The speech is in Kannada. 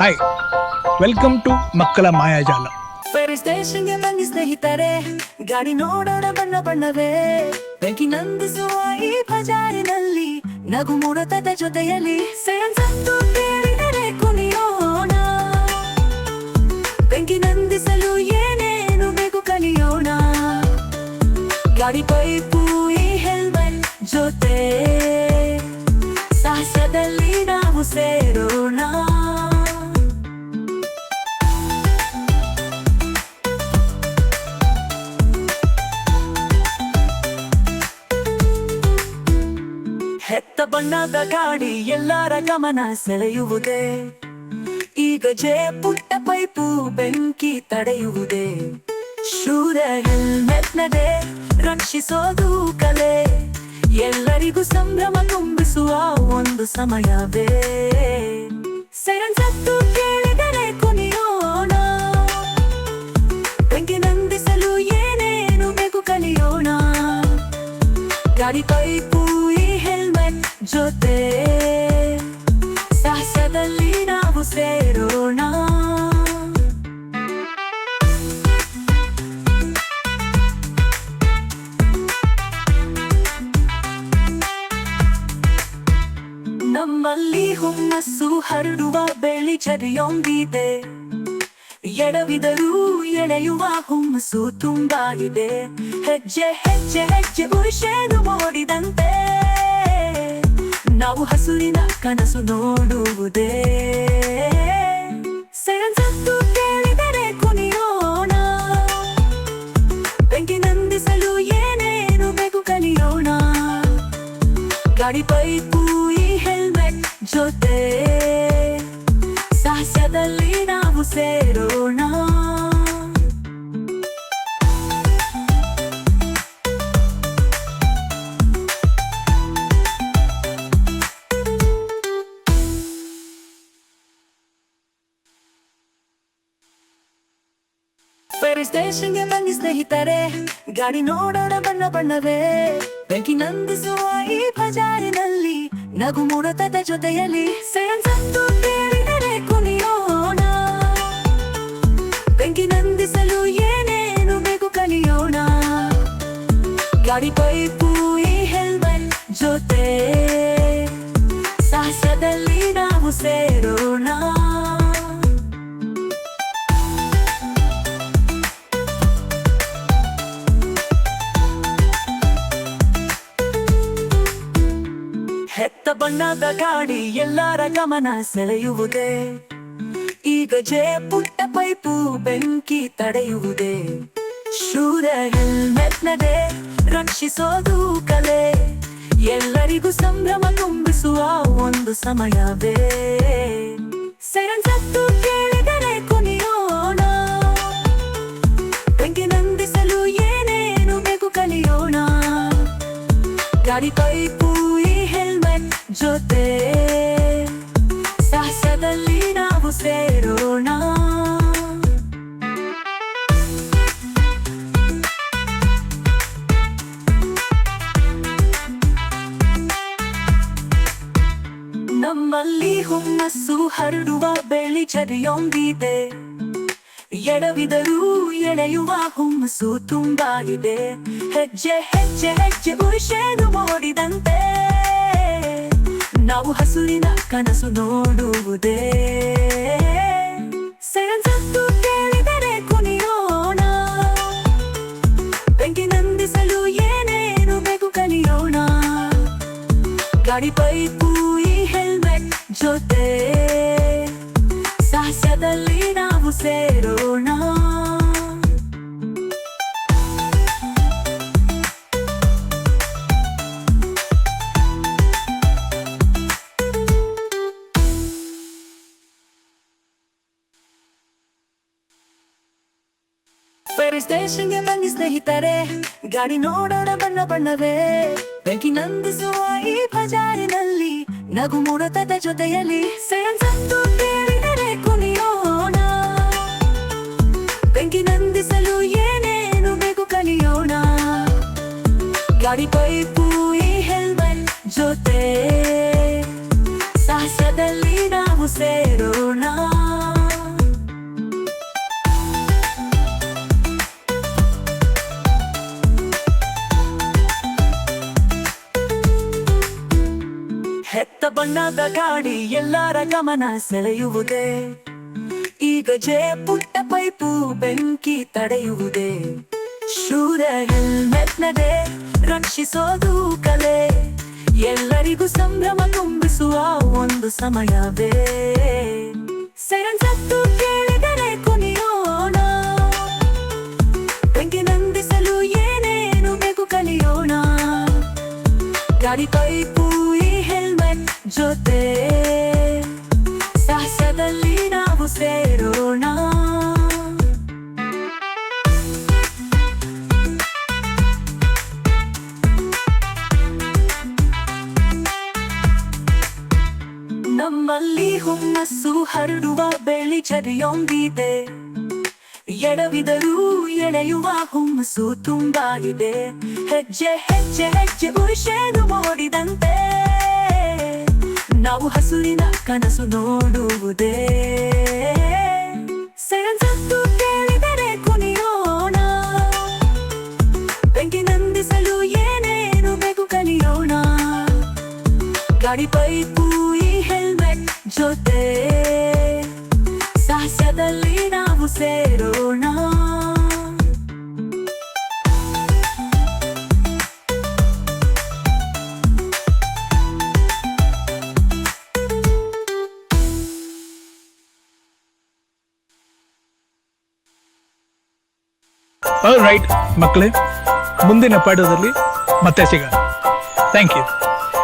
ಹಾಯ್ ವೆಲ್ಕಮ್ ಟು ಮಕ್ಕಳ ಮಾಯಾಜಾಲ ಫೇರಿ ಸ್ಟೇಷನ್ಗೆ ಬನ್ನಿ ಸ್ನೇಹಿತರೆ, ಗಾಡಿ ನೋಡೋಣ ಬಣ್ಣ ಬಣ್ಣವೇ. ಬೆಂಕಿ ನಂದಿಸುವ ಈ ಬಜಾರಿನಲ್ಲಿ ನಗು ಮೂಡತದ ಜೊತೆಯಲ್ಲಿ ಸೆನ್ಸ್ ಅಂತೂ ಕೇಳಿದರೆ ಕುಣಿಯೋಣ. ಬೆಂಕಿ ನಂದಿಸಲು ಏನೇನು ಬೇಕು ಕಲಿಯೋಣ. ಗಾಡಿ ಪೈಪು ಹೆತ್ತ ಬಣ್ಣದ ಗಾಡಿ, ಎಲ್ಲರ ಗಮನ ಸೆಳೆಯುವುದೇ. ಈಗ ಜೇ ಪುಟ್ಟ ಪೈಪು ಬೆಂಕಿ ತಡೆಯುವುದೇ. ಶೂರ ಹೆಲ್ಮೆಟ್ ನಡೆ ರಕ್ಷಿಸೋದು ಕಲೆ. ಎಲ್ಲರಿಗೂ ಸಂಭ್ರಮ ತುಂಬಿಸುವ ಒಂದು ಸಮಯವೇ ಸೈರನ್ ಸತ್ತು ಕೇಳಿದರೆ ಕುಣಿಯೋಣ. ಬೆಂಕಿ ನಂದಿಸಲು ಏನೇನು ಬೇಕು ಕಲಿಯೋಣ. ಗಾಡಿ ಪೈಪು, ಈ ಹೆಲ್ಮೆಟ್ ಜೊತೆ. ಸಾಹಸದಲ್ಲಿ ನಾವು ಸೇರೋಣ. ಹರಡುವ ಬೆಳಿ ಚರಿಯೊಂದಿದೆ. ಎಡವಿದರೂ ಎಳೆಯುವ ಹುಮ್ಮಸು ತುಂಬಾ ಇದೆ ಹೆಜ್ಜೆ ಹೆಜ್ಜೆ ಹೆಜ್ಜೆ ಉರುಷೇನು ಓಡಿದಂತೆ ನಾವು ಹಸುರಿನ ಕನಸು ನೋಡುವುದೇ. ಸೆರೆನ್ಸತ್ತು ಕೇಳಿದರೆ ಕುಣಿಯೋಣ. ಬೆಂಕಿ ನಂದಿಸಲು ಏನೇನು ಬೇಕು ಕಲಿಯೋಣ. ಗಾಡಿ ಪೈಪು ಜೊತೆ ಸಾಹಸ್ಯದಲ್ಲಿ ನಾವು ಸೇರೋಣ. ಸ್ಟೇಷನ್ಗೆ ಬನ್ನಿ ಸ್ನೇಹಿತರೆ, ಗಾಡಿ ನೋಡೋಣ ಬಣ್ಣ ಬಣ್ಣವೇ. ಬೆಂಕಿ ನಂದಿಸುವ ಈ ಬಜಾರಿನಲ್ಲಿ ನಗು ಮೂಡುತ್ತದೆ ಜೊತೆಯಲ್ಲಿ ಸೆನ್ಸ್ ಅಂತೂ ಕೇಳಿದರೆ ಕುಣಿಯೋಣ. ಬೆಂಕಿ ನಂದಿಸಲು ಏನೇನು ಬೇಕು ಕಲಿಯೋಣ. ಗಾಡಿ ಪೈಪು ಹೆತ್ತ ಬಣ್ಣದ ಗಾಡಿ ಎಲ್ಲರ ಗಮನ ಸೆಳೆಯುವುದೇ. ಈಗ ಜೆ ಪುಟ್ಟ ಪೈಪು ಬೆಂಕಿ ತಡೆಯುವುದೇ. ಶೂರ ಹೆಲ್ಮೆಟ್ನದೆ ರಕ್ಷಿಸೋದು ಕಲೆ. ಎಲ್ಲರಿಗೂ ಸಂಭ್ರಮ ತುಂಬಿಸುವ ಒಂದು ಸಮಯವೇ. ನಮ್ಮಲ್ಲಿ ಹುಮ್ಮಸ್ಸು ಹರಡುವ ಬೆಳಿ ಚರಿಯೊಂದಿದೆ. ಎಡವಿದರೂ ಎಳೆಯುವ ಹುಮ್ಮಸ್ಸು ತುಂಬಾ ಇದೆ ಹೆಜ್ಜೆ ಹೆಜ್ಜೆ ಹೆಜ್ಜೆ ಪುರುಷನು ಓಡಿದಂತೆ. ನಾವು ಹಸುರಿನ ಕನಸು ನೋಡುವುದೇ. ಸೆರೆನ್ಸ್ ಅಂತೂ ಕೇಳಿದರೆ ಕುಣಿಯೋಣ. ಬೆಂಕಿ ನಂದಿಸಲು ಏನೇನು ಬೇಕು ಕಲಿಯೋಣ. ಗಾಡಿ ಪೈಪು ಜೊತೆ ಸಾಹಸದಲ್ಲಿ ನಾವು ಸೇರೋಣ. ಸ್ಟೇಷನ್ಗೆ ಬನ್ನಿ ಸ್ನೇಹಿತರೆ, ಗಾಡಿ ನೋಡೋಣ ಬಣ್ಣ ಬಣ್ಣವೇ. ಬೆಂಕಿ ನಂದಿಸುವ ಈ ಬಜಾರಿನಲ್ಲಿ ನಗು ಮುಡತದ ಜೊತೆಯಲ್ಲಿ ಸೆನ್ಸ್ ಕೇಳಿದರೆ ಕುಣಿಯೋಣ. ಬೆಂಕಿ ನಂದಿಸಲು ಏನೇನು ಬೇಕು ಕಲಿಯೋಣ. ಗಾಡಿ ಪೈಪು ಈ ಹೆಲ್ಮೆಟ್ ಜೊತೆ. ಸಾಹಸದಲ್ಲಿ ನಾವು ಸೇರೋಣ. ಹೆತ್ತ ಬಣ್ಣದ ಗಾಡಿ ಎಲ್ಲರ ಗಮನ ಸೆಳೆಯುವುದೇ. ಈಗ ಜೆ ಪುಟ್ಟ ಪೈಪು ಬೆಂಕಿ ತಡೆಯುವುದೇ. ಶೂರ ಹೆಲ್ಮೆಟ್ ನಡೆ ರಕ್ಷಿಸೋದು ಕಲೆ. ಎಲ್ಲರಿಗೂ ಸಂಭ್ರಮ ತುಂಬಿಸುವ ಒಂದು ಸಮಯವೇ. ಸೆರೆನ್ ಸತ್ತು ಕೇಳಿದರೆ ಕುಣಿಯೋಣ. ಬೆಂಕಿ ನಂದಿಸಲು ಏನೇನು ಬೇಕು ಕಲಿಯೋಣ. ಗಾಡಿ ಪೈಪು ಜೊತೆ ಸಾಹಸದಲ್ಲಿ ನಾವು ಸೇರೋಣ. ನಮ್ಮಲ್ಲಿ ಹುಮ್ಮಸ್ಸು ಹರಡುವ ಬೆಳಿ ಚರಿಯೊಂದಿದೆ. ಎಡವಿದರೂ ಎಳೆಯುವ ಹುಮ್ಮಸ್ಸು ತುಂಬಾ ಇದೆ ಹೆಜ್ಜೆ ಹೆಜ್ಜೆ ಹೆಜ್ಜೆ ಉರುಷೇನು ಮೋಡಿದಂತೆ. ನಾವು ಹಸುರಿನ ಕನಸು ನೋಡುವುದೇ? ಸೆಣಸತ್ತು ಕೇಳಿದರೆ ಕುಣಿಯೋಣ. ಬೆಂಕಿ ನಂದಿಸಲು ಏನೇನು ಬೇಕು ಕಲಿಯೋಣ. ಗಾಡಿ ಪೈಪು, ಈ ಹೆಲ್ಮೆಟ್ ಜೊತೆ. ಸಾಹಸದಲ್ಲಿ ನಾವು ಸೇರೋಣ. ರೈಟ್ ಮಕ್ಕಳೇ ಮುಂದಿನ ಪಾಠದಲ್ಲಿ ಮತ್ತೆ ಸಿಗೋಣ. Thank you